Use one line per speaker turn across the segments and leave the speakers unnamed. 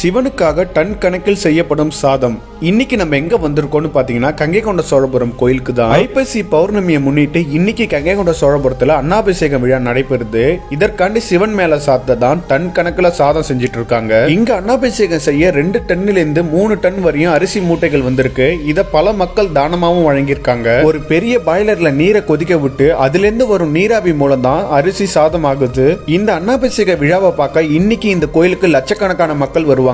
சிவனுக்காக ton கணக்கில் செய்யப்படும் சாதம். இன்னைக்கு நம்ம எங்க வந்திருக்கோம்னு பாத்தீங்கன்னா கங்கை கொண்ட சோழபுரம் கோயிலுக்கு தான். ஐப்பசி பௌர்ணமியை முன்னிட்டு இன்னைக்கு கங்கை கொண்ட சோழபுரத்துல அண்ணாபிஷேகம் விழா நடைபெறுது. இதற்காண்டி சிவன் மேல சாத்த தான் டன் கணக்குல சாதம் செஞ்சுட்டு இருக்காங்க இங்க அன்னாபிஷேகம் செய்ய ரெண்டு டன்னில இருந்து மூணு டன் வரையும் அரிசி மூட்டைகள் வந்திருக்கு. இத பல மக்கள் தானமாவும் வழங்கியிருக்காங்க. ஒரு பெரிய பாய்லர்ல நீரை கொதிக்க விட்டு அதுல இருந்து வரும் நீராவி மூலம் தான் அரிசி சாதம் ஆகுது இந்த அன்னாபிஷேக விழாவை பார்க்க இன்னைக்கு இந்த கோயிலுக்கு லட்சக்கணக்கான மக்கள் வருவாங்க.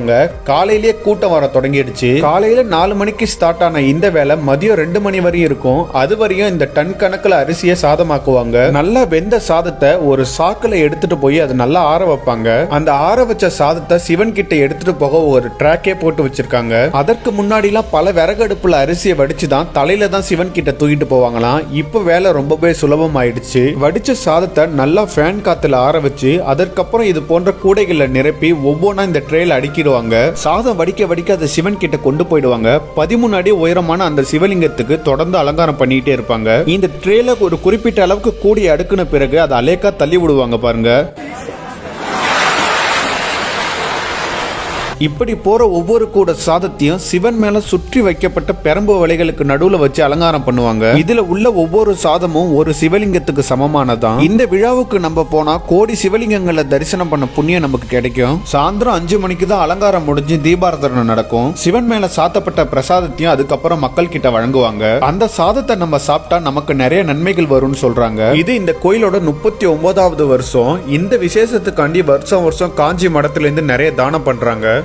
காலையிலேயே கூட்டம் வர தொடங்கிடுச்சு. காலையில நாலு மணிக்கு ஸ்டார்ட் ஆன இந்த வேலை மதியம் ரெண்டு மணி வரையும் இருக்கும். அது வரையும் இந்த டன் கணக்குல அரிசியை சாதமாக்குவாங்க. நல்லா வெந்த சாதத்தை ஒரு சாக்குல எடுத்துட்டு போய் அதை நல்லா ஆற வைப்பாங்க. அந்த ஆற வச்ச சாதத்தை சிவன் கிட்ட எடுத்துட்டு போக ஒரு ட்ராக்கே போட்டு வச்சிருக்காங்க. அதற்கு முன்னாடிலாம் பல விறகடுப்புல அரிசியை வடிச்சு தான் தலையில தான் சிவன் கிட்ட தூக்கிட்டு போவாங்களாம். இப்போ வேலை ரொம்பவே சுலபமாயிடுச்சு வடிச்ச சாதத்தை நல்லா ஃபேன் காத்துல ஆற வச்சு அதற்கப்புறம் இது போன்ற கூடைகளை நிரப்பி ஒவ்வொன்றா இந்த ட்ரேல அடுக்கிடுவாங்க சாதம் வடிக்க வடிக்க அதை சிவன் கிட்ட கொண்டு போயிடுவாங்க. பதிமூணு அடி உயரமான அந்த சிவலிங்கத்துக்கு தொடர்ந்து அலங்காரம் பண்ணிட்டே இருப்பாங்க. இந்த ட்ரேல ஒரு குறிப்பிட்ட அளவுக்கு கூடி அடுக்குன பிறகு அதை அலேக்கா தள்ளி விடுவாங்க பாருங்க. இப்படி போற ஒவ்வொரு கூட சாதத்தையும் சிவன் மேல சுற்றி வைக்கப்பட்ட பெரம்பு வலைகளுக்கு நடுவுல வச்சு அலங்காரம் பண்ணுவாங்க. இதுல உள்ள ஒவ்வொரு சாதமும் ஒரு சிவலிங்கத்துக்கு சமமானதான். இந்த விழாவுக்கு நம்ம போனா கோடி சிவலிங்கங்களை தரிசனம் பண்ண புண்ணியம் நமக்கு கிடைக்கும். சாயந்தரம் அஞ்சு மணிக்கு தான் அலங்காரம் முடிஞ்சு தீபாரதனை நடக்கும். சிவன் மேல சாத்தப்பட்ட பிரசாதத்தையும் அதுக்கப்புறம் மக்கள் கிட்ட வழங்குவாங்க. அந்த சாதத்தை நம்ம சாப்பிட்டா நமக்கு நிறைய நன்மைகள் வரும்னு சொல்றாங்க. இது இந்த கோயிலோட முப்பத்தி ஒன்பதாவது வருஷம். இந்த விசேஷத்துக்காண்டி வருஷம் வருஷம் காஞ்சி மடத்துல இருந்து நிறைய தானம் பண்றாங்க.